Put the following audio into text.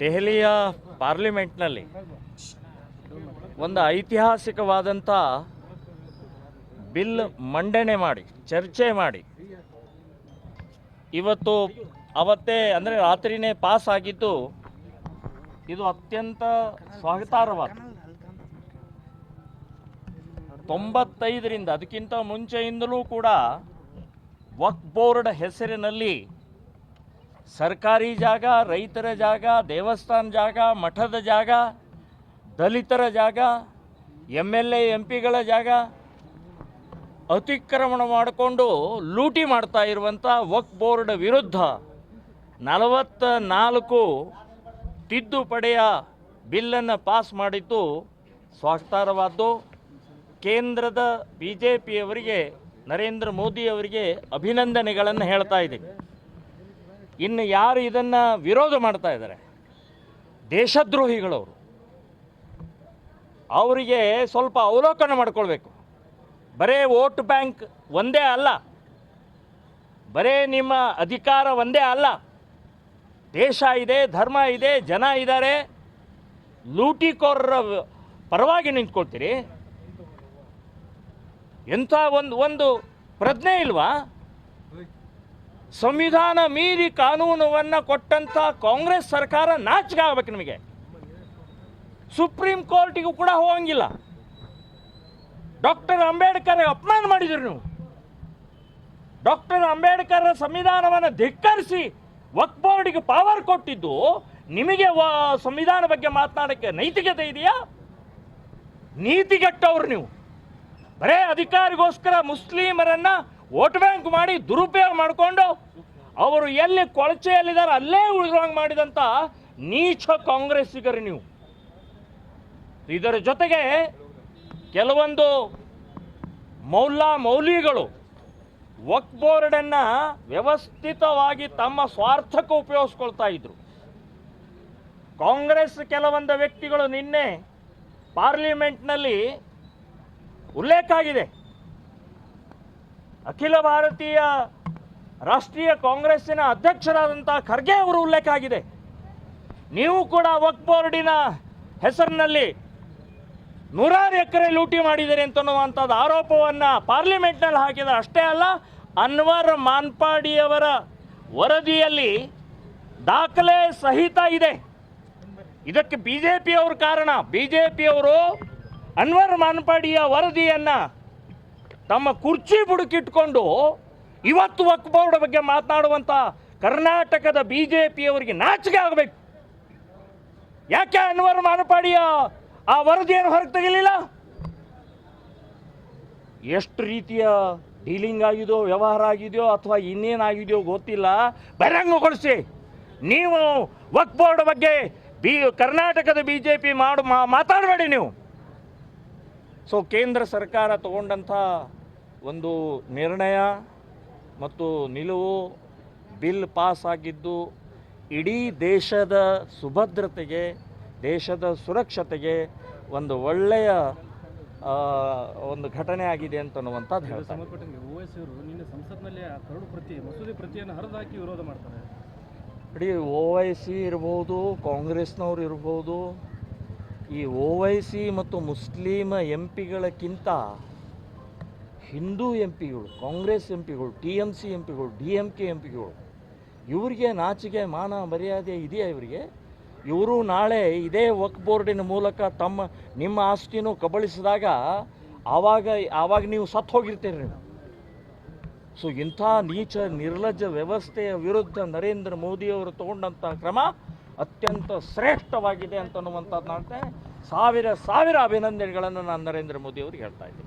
ದೆಹಲಿಯ ಪಾರ್ಲಿಮೆಂಟ್ನಲ್ಲಿ ಒಂದು ಐತಿಹಾಸಿಕವಾದಂಥ ಬಿಲ್ ಮಂಡನೆ ಮಾಡಿ, ಚರ್ಚೆ ಮಾಡಿ. ಇವತ್ತು ಅವತ್ತೇ ಅಂದರೆ ರಾತ್ರಿನೇ ಪಾಸ್ ಆಗಿದ್ದು ಇದು ಅತ್ಯಂತ ಸ್ವಾಗತಾರ್ಹವಾದ. ತೊಂಬತ್ತೈದರಿಂದ, ಅದಕ್ಕಿಂತ ಮುಂಚೆಯಿಂದಲೂ ಕೂಡ ವಕ್ ಬೋರ್ಡ್ ಹೆಸರಿನಲ್ಲಿ ಸರ್ಕಾರಿ ಜಾಗ, ರೈತರ ಜಾಗ, ದೇವಸ್ಥಾನ ಜಾಗ, ಮಠದ ಜಾಗ, ದಲಿತರ ಜಾಗ ಎಂ ಎಲ್ ಎ, ಎಂ ಜಾಗ ಅತಿಕ್ರಮಣ ಮಾಡಿಕೊಂಡು ಲೂಟಿ ಮಾಡ್ತಾ ಇರುವಂಥ ವಕ್ ಬೋರ್ಡ್ ವಿರುದ್ಧ ನಲವತ್ತ ನಾಲ್ಕು ತಿದ್ದುಪಡೆಯ ಬಿಲ್ಲನ್ನು ಪಾಸ್ ಮಾಡಿದ್ದು ಸ್ವಾಗತಾರ್ಹವಾದ್ದು ಕೇಂದ್ರದ ಬಿ ಜೆ ಪಿಯವರಿಗೆ ನರೇಂದ್ರ ಮೋದಿಯವರಿಗೆ ಅಭಿನಂದನೆಗಳನ್ನು ಹೇಳ್ತಾ ಇದ್ದೀವಿ ಇನ್ನು ಯಾರು ಇದನ್ನು ವಿರೋಧ ಮಾಡ್ತಾ ಇದ್ದಾರೆ? ದೇಶದ್ರೋಹಿಗಳವರು. ಅವರಿಗೆ ಸ್ವಲ್ಪ ಅವಲೋಕನ ಮಾಡ್ಕೊಳ್ಬೇಕು. ಬರೇ ವೋಟ್ ಬ್ಯಾಂಕ್ ಒಂದೇ ಅಲ್ಲ. ಬರೇ ನಿಮ್ಮ ಅಧಿಕಾರ ಒಂದೇ ಅಲ್ಲ. ದೇಶ ಇದೆ, ಧರ್ಮ ಇದೆ, ಜನ ಇದ್ದಾರೆ. ಲೂಟಿಕೋರರ ಪರವಾಗಿ ನಿಂತ್ಕೊಳ್ತೀರಿ. ಎಂಥ ಒಂದು ಒಂದು ಪ್ರಜ್ಞೆ ಇಲ್ವಾ? ಸಂವಿಧಾನ ಮೀರಿ ಕಾನೂನುವನ್ನು ಕೊಟ್ಟಂಥ ಕಾಂಗ್ರೆಸ್ ಸರ್ಕಾರ ನಾಚಿಕೆ ಆಗ್ಬೇಕು ನಿಮಗೆ. ಸುಪ್ರೀಂ ಕೋರ್ಟಿಗೂ ಕೂಡ ಹೋಗಂಗಿಲ್ಲ. ಡಾಕ್ಟರ್ ಅಂಬೇಡ್ಕರ್ ಅಪಮಾನ ಮಾಡಿದ್ರು ನೀವು. ಡಾಕ್ಟರ್ ಅಂಬೇಡ್ಕರ್ ಸಂವಿಧಾನವನ್ನು ಧಿಕ್ಕರಿಸಿ ವಕ್ ಬೋರ್ಡಿಗೆ ಪವರ್ ಕೊಟ್ಟಿದ್ದು ನಿಮಗೆ ಸಂವಿಧಾನ ಬಗ್ಗೆ ಮಾತನಾಡೋಕ್ಕೆ ನೈತಿಕತೆ ಇದೆಯಾ? ನೀತಿಗೆಟ್ಟವ್ರು ನೀವು. ಬರೇ ಅಧಿಕಾರಿಗೋಸ್ಕರ ಮುಸ್ಲಿಮರನ್ನ ವೋಟ್ ಬ್ಯಾಂಕ್ ಮಾಡಿ ದುರುಪಯೋಗ ಮಾಡಿಕೊಂಡು ಅವರು ಎಲ್ಲಿ ಕೊಳಚೆಯಲ್ಲಿದ್ದಾರೆ ಅಲ್ಲೇ ಉಳಿದಂಗೆ ಮಾಡಿದಂಥ ನೀಚ ಕಾಂಗ್ರೆಸ್ಸಿಗರು ನೀವು. ಇದರ ಜೊತೆಗೆ ಕೆಲವೊಂದು ಮೌಲ್ಯ ಮೌಲಿಗಳು ವಕ್ ಬೋರ್ಡನ್ನು ವ್ಯವಸ್ಥಿತವಾಗಿ ತಮ್ಮ ಸ್ವಾರ್ಥಕ್ಕೆ ಉಪಯೋಗಿಸ್ಕೊಳ್ತಾ ಇದ್ರು. ಕಾಂಗ್ರೆಸ್ ಕೆಲವೊಂದು ವ್ಯಕ್ತಿಗಳು ನಿನ್ನೆ ಪಾರ್ಲಿಮೆಂಟ್ನಲ್ಲಿ ಉಲ್ಲೇಖ ಆಗಿದೆ. ಅಖಿಲ ಭಾರತೀಯ ರಾಷ್ಟ್ರೀಯ ಕಾಂಗ್ರೆಸ್ಸಿನ ಅಧ್ಯಕ್ಷರಾದಂಥ ಖರ್ಗೆ ಅವರು ಉಲ್ಲೇಖ ಆಗಿದೆ. ನೀವು ಕೂಡ ವಕ್ ಬೋರ್ಡಿನ ಹೆಸರಿನಲ್ಲಿ ನೂರಾರು ಎಕರೆ ಲೂಟಿ ಮಾಡಿದ್ದೀರಿ ಅಂತನ್ನುವಂಥದ್ದು ಆರೋಪವನ್ನು ಪಾರ್ಲಿಮೆಂಟ್ನಲ್ಲಿ ಹಾಕಿದ ಅಷ್ಟೇ ಅಲ್ಲ, ಅನ್ವರ್ ಮಾನ್ಪಾಡಿಯವರ ವರದಿಯಲ್ಲಿ ದಾಖಲೆ ಸಹಿತ ಇದೆ. ಇದಕ್ಕೆ ಬಿ ಜೆ ಪಿಯವರು ಕಾರಣ. ಬಿ ಜೆ ಪಿಯವರು ಅನ್ವರ್ ಮಾನ್ಪಾಡಿಯ ವರದಿಯನ್ನು ತಮ್ಮ ಕುರ್ಚಿ ಬುಡುಕಿಟ್ಕೊಂಡು ಇವತ್ತು ವಕ್ ಬಗ್ಗೆ ಮಾತನಾಡುವಂಥ ಕರ್ನಾಟಕದ ಬಿ ಜೆ ಪಿಯವರಿಗೆ ನಾಚಿಕೆ ಆಗಬೇಕು. ಯಾಕೆ ಅನ್ವರ್ ಮಾನಪಾಡಿಯ ಆ ವರದಿಯನ್ನು ಹೊರಗೆ ತೆಗಿಲಿಲ್ಲ ಎಷ್ಟು ರೀತಿಯ ಡೀಲಿಂಗ್ ಆಗಿದೆಯೋ, ವ್ಯವಹಾರ ಆಗಿದೆಯೋ ಅಥವಾ ಇನ್ನೇನಾಗಿದೆಯೋ ಗೊತ್ತಿಲ್ಲ. ಬಹಿರಂಗಗೊಳಿಸಿ. ನೀವು ವಕ್ ಬಗ್ಗೆ ಬಿ, ಕರ್ನಾಟಕದ ಬಿ ಜೆ ಪಿ ಮಾಡು ಮಾತಾಡಬೇಡಿ ನೀವು. ಸೊ ಕೇಂದ್ರ ಸರ್ಕಾರ ತಗೊಂಡಂಥ ಒಂದು ನಿರ್ಣಯ ಮತ್ತು ನಿಲುವು ಬಿಲ್ ಪಾಸ್ ಆಗಿದ್ದು ಇಡೀ ದೇಶದ ಸುಭದ್ರತೆಗೆ ದೇಶದ ಸುರಕ್ಷತೆಗೆ ಒಂದು ಒಳ್ಳೆಯ ಒಂದು ಘಟನೆ ಆಗಿದೆ ಅಂತ ಅನ್ನುವಂಥದ್ದು ಹೇಳ್ತಾರೆ. ಸಂಸತ್ನಲ್ಲಿ ಆ ಕರಡು ಪ್ರತಿ ಮಸೂದೆ ಪ್ರತಿಯನ್ನು ಹರಿದಾಕಿ ವಿರೋಧ ಮಾಡ್ತಾರೆ. ಇಡೀ ಓ ವೈ ಸಿ ಇರ್ಬೋದು ಕಾಂಗ್ರೆಸ್ನವ್ರು ಇರ್ಬೋದು ಈ ಓ ವೈ ಸಿ ಮತ್ತು ಮುಸ್ಲಿಮ ಎಂ ಪಿಗಳಕ್ಕಿಂತ ಹಿಂದೂ ಎಂ ಪಿಗಳು ಕಾಂಗ್ರೆಸ್ ಎಂ ಪಿಗಳು ಟಿ ಎಂ ಸಿ ಎಂ ಪಿಗಳು ಡಿ ಎಂ ಕೆ ಎಂ ಪಿಗಳು ಇವರಿಗೆ ನಾಚಿಕೆ, ಮಾನ, ಮರ್ಯಾದೆ ಇದೆಯಾ ಇವರಿಗೆ? ಇವರು ನಾಳೆ ಇದೇ ವಕ್ ಬೋರ್ಡಿನ ಮೂಲಕ ತಮ್ಮ, ನಿಮ್ಮ ಆಸ್ತಿನೂ ಕಬಳಿಸಿದಾಗ ಆವಾಗ ಆವಾಗ ನೀವು ಸತ್ತು ಹೋಗಿರ್ತೀರಿ ನೀವು. ಸೊ ಇಂಥ ನೀಚ, ನಿರ್ಲಜ್ಜ ವ್ಯವಸ್ಥೆಯ ವಿರುದ್ಧ ನರೇಂದ್ರ ಮೋದಿಯವರು ತಗೊಂಡಂಥ ಕ್ರಮ ಅತ್ಯಂತ ಶ್ರೇಷ್ಠವಾಗಿದೆ ಅಂತನ್ನುವಂಥದ್ದು ನಾಡ್ತೆ ಸಾವಿರ ಸಾವಿರ ಅಭಿನಂದನೆಗಳನ್ನು ನಾನು ನರೇಂದ್ರ ಮೋದಿ ಅವರಿಗೆ ಹೇಳ್ತಾ ಇದ್ದೀನಿ.